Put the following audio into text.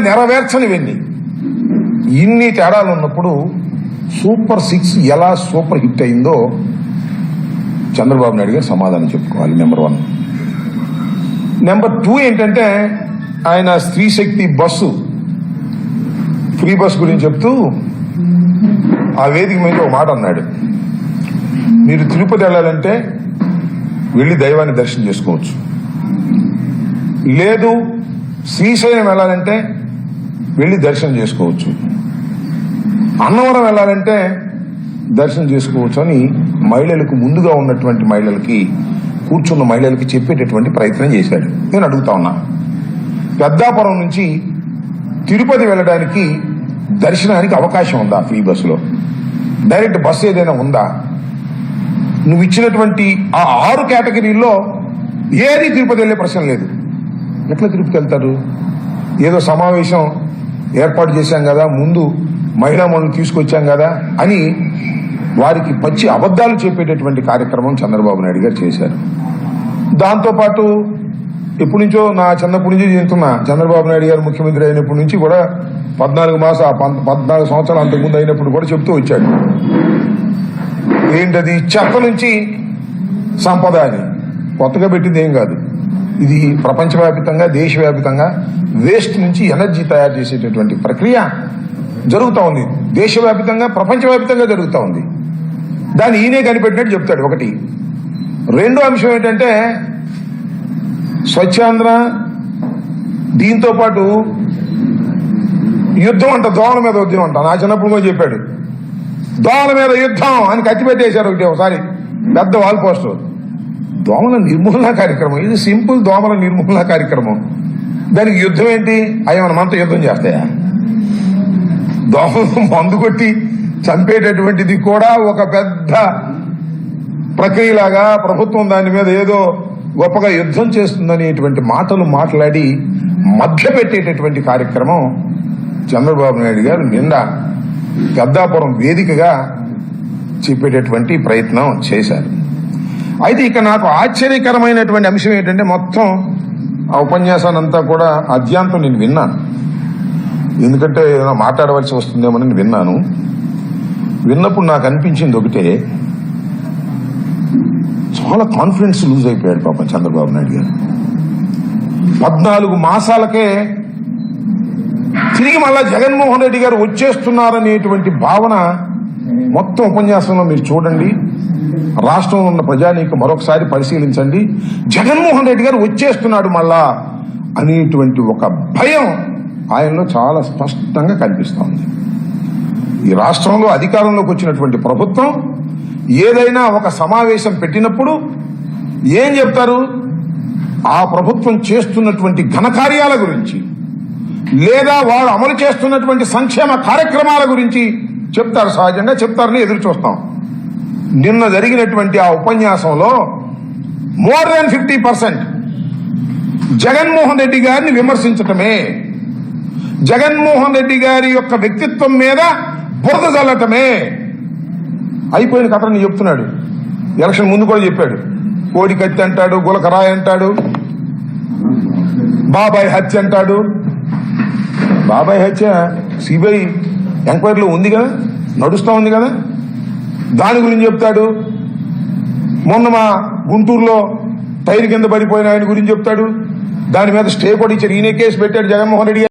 నెరవేర్చనివన్నీ ఇన్ని తేడాలు ఉన్నప్పుడు సూపర్ సిక్స్ ఎలా సూపర్ హిట్ అయిందో చంద్రబాబు నాయుడు గారు సమాధానం చెప్పుకోవాలి నెంబర్ వన్. నెంబర్ టూ ఏంటంటే ఆయన స్త్రీ శక్తి బస్సు ఫ్రీ బస్ గురించి చెప్తూ ఆ వేదిక మీద ఒక మాట అన్నాడు. మీరు తిరుపతి వెళ్ళాలంటే వెళ్ళి దైవాన్ని దర్శనం చేసుకోవచ్చు. లేదు శ్రీశైలం వెళ్ళాలంటే వెళ్ళి దర్శనం చేసుకోవచ్చు. అన్నవరం వెళ్ళాలంటే దర్శనం చేసుకోవచ్చు అని మహిళలకు ముందుగా ఉన్నటువంటి మహిళలకి కూర్చున్న మహిళలకి చెప్పేటటువంటి ప్రయత్నం చేశాడు. నేను అడుగుతా ఉన్నా. పెద్దాపురం నుంచి తిరుపతి వెళ్ళడానికి దర్శనానికి అవకాశం ఉందా ఫ్రీ బస్సులో? డైరెక్ట్ బస్సు ఏదైనా ఉందా? నువ్వు ఇచ్చినటువంటి ఆ ఆరు కేటగిరీల్లో ఏది తిరుపతి వెళ్ళే ప్రశ్న లేదు. ఎట్లా తిరుపతి వెళ్తారు ఏదో సమావేశం ఏర్పాటు చేశాం కదా ముందు మహిళా మనల్ని తీసుకొచ్చాం కదా అని వారికి పచ్చి అబద్ధాలు చెప్పేటటువంటి కార్యక్రమం చంద్రబాబు నాయుడు గారు చేశారు. దాంతోపాటు ఎప్పటి నుంచో నా చిన్నప్పటి నుంచి చెప్తున్నా చంద్రబాబు నాయుడు గారు ముఖ్యమంత్రి అయినప్పటి నుంచి కూడా పద్నాలుగు మాస పద్నాలుగు సంవత్సరాలు అంతకుముందు అయినప్పుడు కూడా చెప్తూ వచ్చాడు. ఏంటది? చెత్త నుంచి సంపద అని. కొత్తగా పెట్టింది ఏం కాదు. ఇది ప్రపంచవ్యాప్తంగా దేశవ్యాప్తంగా వేస్ట్ నుంచి ఎనర్జీ తయారు చేసేటటువంటి ప్రక్రియ జరుగుతూ ఉంది. దేశవ్యాప్తంగా ప్రపంచవ్యాప్తంగా జరుగుతూ ఉంది. దాన్ని ఈయనే కనిపెట్టినట్టు చెప్తాడు ఒకటి. రెండో అంశం ఏంటంటే స్వచ్ఛాంధ్ర దీంతో పాటు యుద్ధం అంట దోమల మీద యుద్ధం అంట. నా చిన్నప్పుడు కూడా చెప్పాడు. దోమల మీద యుద్ధం అని కత్తిపెట్టేశారు ఒకటి ఒకసారి. పెద్ద వాల్ పోస్టర్. దోమల నిర్మూలన కార్యక్రమం. ఇది సింపుల్ దోమల నిర్మూలన కార్యక్రమం. దానికి యుద్ధం ఏంటి? అవి మన మనతో యుద్ధం చేస్తాయా? దోమలు మందు కొట్టి చంపేటటువంటిది కూడా ఒక పెద్ద ప్రక్రియలాగా ప్రభుత్వం దాని మీద ఏదో గొప్పగా యుద్ధం చేస్తుందనేటువంటి మాటలు మాట్లాడి మధ్య పెట్టేటటువంటి కార్యక్రమం చంద్రబాబు నాయుడు గారు నిండా పెద్దాపురం వేదికగా చెప్పేటటువంటి ప్రయత్నం చేశారు. అయితే ఇక నాకు ఆశ్చర్యకరమైనటువంటి అంశం ఏంటంటే మొత్తం ఆ ఉపన్యాసాన్ని అంతా కూడా అద్యాంతం నేను విన్నాను. ఎందుకంటే ఏదైనా మాట్లాడవలసి వస్తుందేమో నేను విన్నాను. విన్నప్పుడు నాకు అనిపించింది ఒకటే చాలా కాన్ఫిడెన్స్ లూజ్ అయిపోయాడు పాపం చంద్రబాబు నాయుడు గారు. పద్నాలుగు మాసాలకే తిరిగి మళ్ళా జగన్మోహన్ రెడ్డి గారు వచ్చేస్తున్నారనేటువంటి భావన మొత్తం ఉపన్యాసంలో మీరు చూడండి. రాష్ట్రంలో ఉన్న ప్రజానీక మరొకసారి పరిశీలించండి. జగన్మోహన్ రెడ్డి గారు వచ్చేస్తున్నాడు మళ్ళా అనేటువంటి ఒక భయం ఆయనలో చాలా స్పష్టంగా కనిపిస్తోంది ఈ రాష్ట్రంలో అధికారంలోకి వచ్చినటువంటి ప్రభుత్వం ఏదైనా ఒక సమావేశం పెట్టినప్పుడు ఏం చెప్తారు? ఆ ప్రభుత్వం చేస్తున్నటువంటి ఘనకార్యాల గురించి లేదా వారు అమలు చేస్తున్నటువంటి సంక్షేమ కార్యక్రమాల గురించి చెప్తారు సహజంగా చెప్తారని ఎదురు చూస్తాం. నిన్న జరిగినటువంటి ఆ ఉపన్యాసంలో more than fifty percent Jaganmohan Reddy గారిని విమర్శించటమే జగన్మోహన్ రెడ్డి గారి యొక్క వ్యక్తిత్వం మీద బురద చల్లటమే అయిపోయిన కథని చెప్తున్నాడు. ఎలక్షన్ ముందు కూడా చెప్పాడు. కోడి కత్తి అంటాడు గులకరాయి అంటాడు బాబాయ్ హత్య అంటాడు. బాబాయ్ హత్య సిబిఐ ఎంక్వైరీలో ఉంది కదా? నడుస్తూ ఉంది కదా? దాని గురించి చెప్తాడు. మొన్న మా గుంటూరులో టైర్ కింద పడిపోయిన ఆయన గురించి చెప్తాడు. దాని మీద స్టే కూడా ఇచ్చారు ఈయన కేసు పెట్టాడు జగన్మోహన్ రెడ్డి